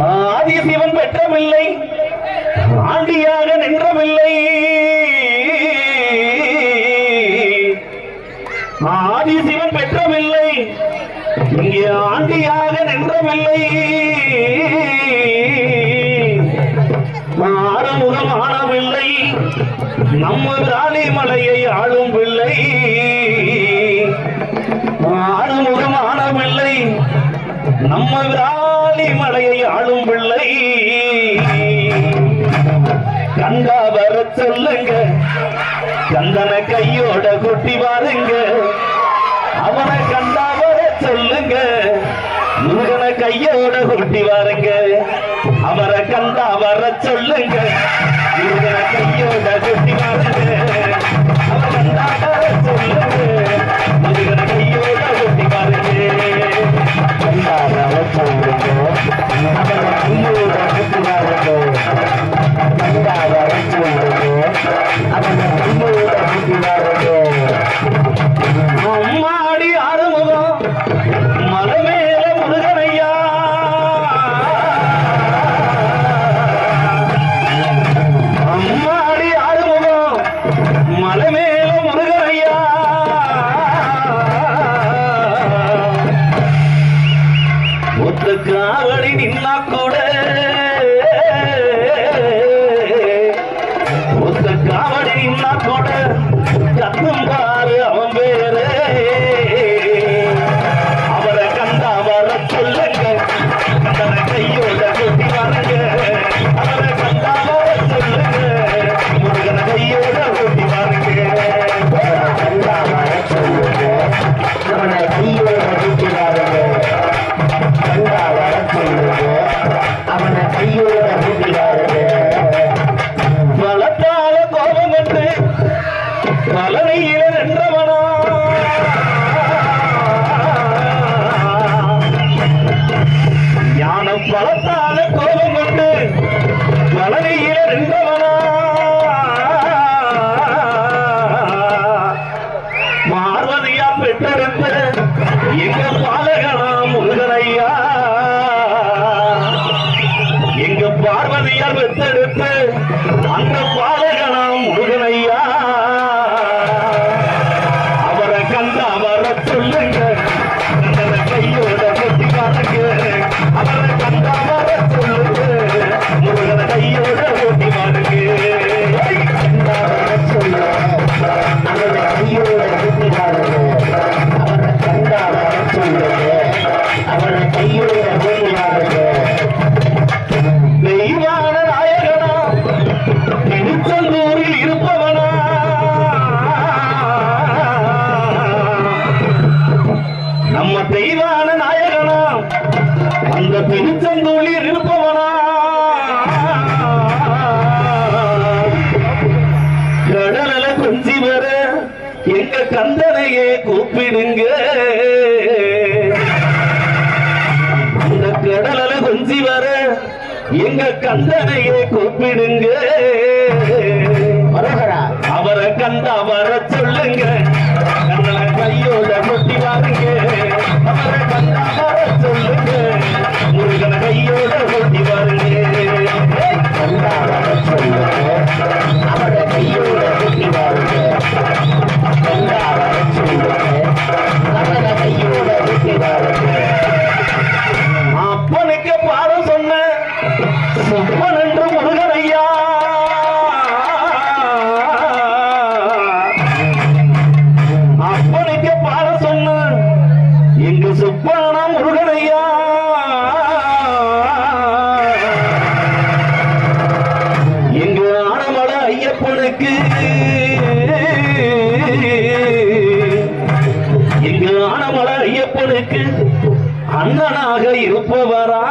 ஆதி சிவன் பெற்றமில்லை ஆண்டியாக நின்றமில்லை. ஆதி சிவன் பெற்றமில்லை இங்கே ஆண்டியாக நின்றமில்லை. மாறுமுகம் ஆனவில்லை நம்ம ராணி மலையை ஆளும் பிள்ளை மாறுமுகம் ஆனவில்லை நம்ம விராலி சொல்லுங்க. சந்தன கையோட குட்டி பாருங்க. அவனை கண்டா வர சொல்லுங்க. முருகனை கையோட குட்டி பாருங்க. அவரை கண்டா வர சொல்லுங்க. முருகனை கையோட குட்டி பாருங்க. அம்மாடி ஆறுமுகம் மலமேல முருகனையா. அம்மாடி ஆறுமுகம் மலமேல முருகனையா. ஒத்த காவடி நின்னா கூட பலனையில நின்றவனா ஞான பலத்தால கோபம் கொண்டு பலனையில நின்றவனா பார்வதியா பெற்றெடுத்த எங்க பாலகனா முருகனையா? எங்க பார்வதியார் பெற்றெடுத்து அந்த பாலகனாம் முருகனையா? எங்க கந்தனையே கூப்பிடுங்க. அந்த கடல கொஞ்சி வர எங்க கந்தனையே கூப்பிடுங்க. சுப்பன் என்று முருகனையா. அப்பனுக்கு பாட சொன்ன எங்க சுப்பனா முருகனையா. எங்க ஆனமல ஐயப்பனுக்கு. எங்க ஆனமல ஐயப்பனுக்கு அண்ணனாக இருப்பவரா.